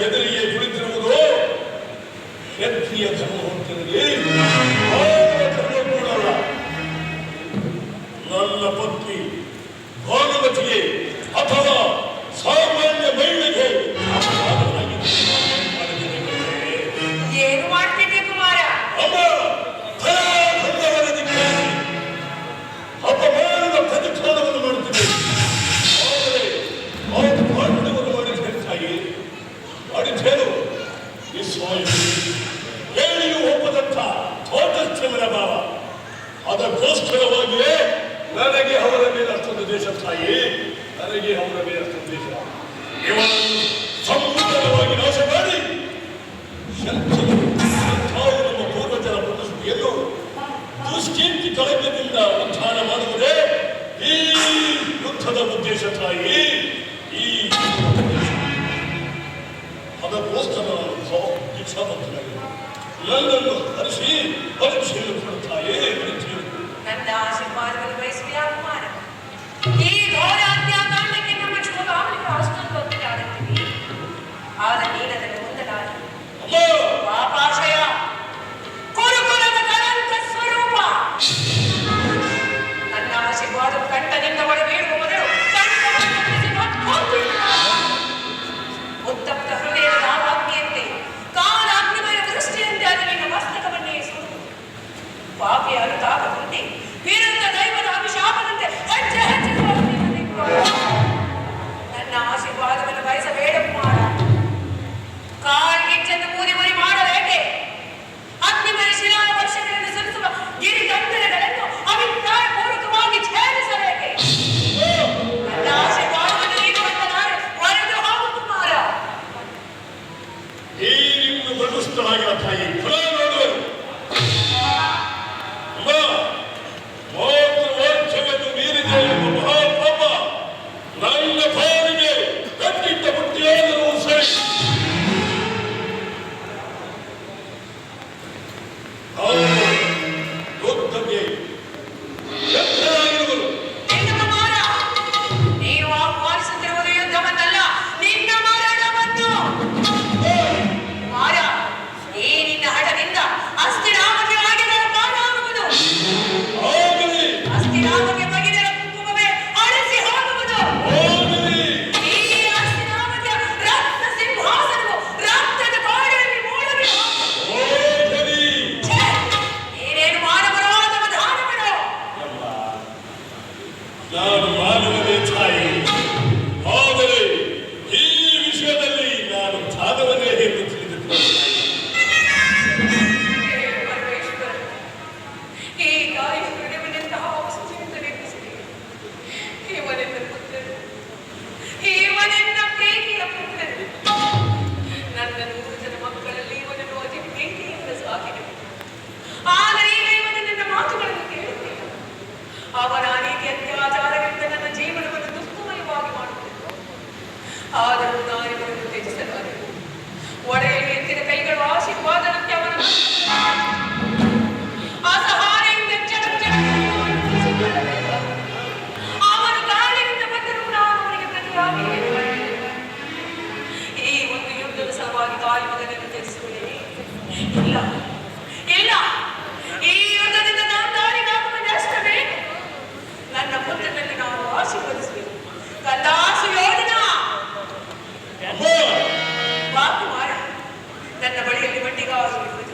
ಎದುರಿಗೆ ಕುಳಿತಿರುವುದು ಕ್ಷತ್ರಿಯ ಧರ್ಮ ಹೊಂದಿರಲಿ ನನ್ನ ಪತ್ನಿ ಭಾಗವತಿಗೆ ಅಥವಾ ಅದಕ್ಕೋಸ್ಕರವಾಗಿಯೇ ನನಗೆ ಅವರ ಮೇಲೆ ಅಷ್ಟೊಂದು ದೇಶ ತಾಯಿ, ನನಗೆ ಅವರ ಮೇಲೆ ಅಷ್ಟೊಂದು ದೇಶ ಇವರನ್ನು ಸಂಪೂರ್ಣವಾಗಿ ನಾಶ ಮಾಡಿ. ತಾವು ಉದ್ಧಾರ ಮಾಡುವುದೇ ಈ ಯುದ್ಧದ ಉದ್ದೇಶ ತಾಯಿ. ಈ. ಅದಕ್ಕೋಸ್ಕರ ನಾನು ನನ್ನನ್ನು ಹರಿಸಿ, ಪರೀಕ್ಷೆಯನ್ನು ஆக நீர் அதை முதலாகி আমার মানবে ছাই ಆದರೂ ನಾರಿಗಳನ್ನು ತ್ಯಜಿಸಲಾರೆ ಒಡೆಯ ಎತ್ತಿನ ಕೈಗಳು ಆಶೀರ್ವಾದನಕ್ಕೆ ಅವನ ಈ ಒಂದು ಯುದ್ಧದ ಸಲುವಾಗಿ ತಾಯಿ ಮಗನಿಗೆ ತಿಳಿಸುವುದೇ ಇಲ್ಲ ಇಲ್ಲ Thank you.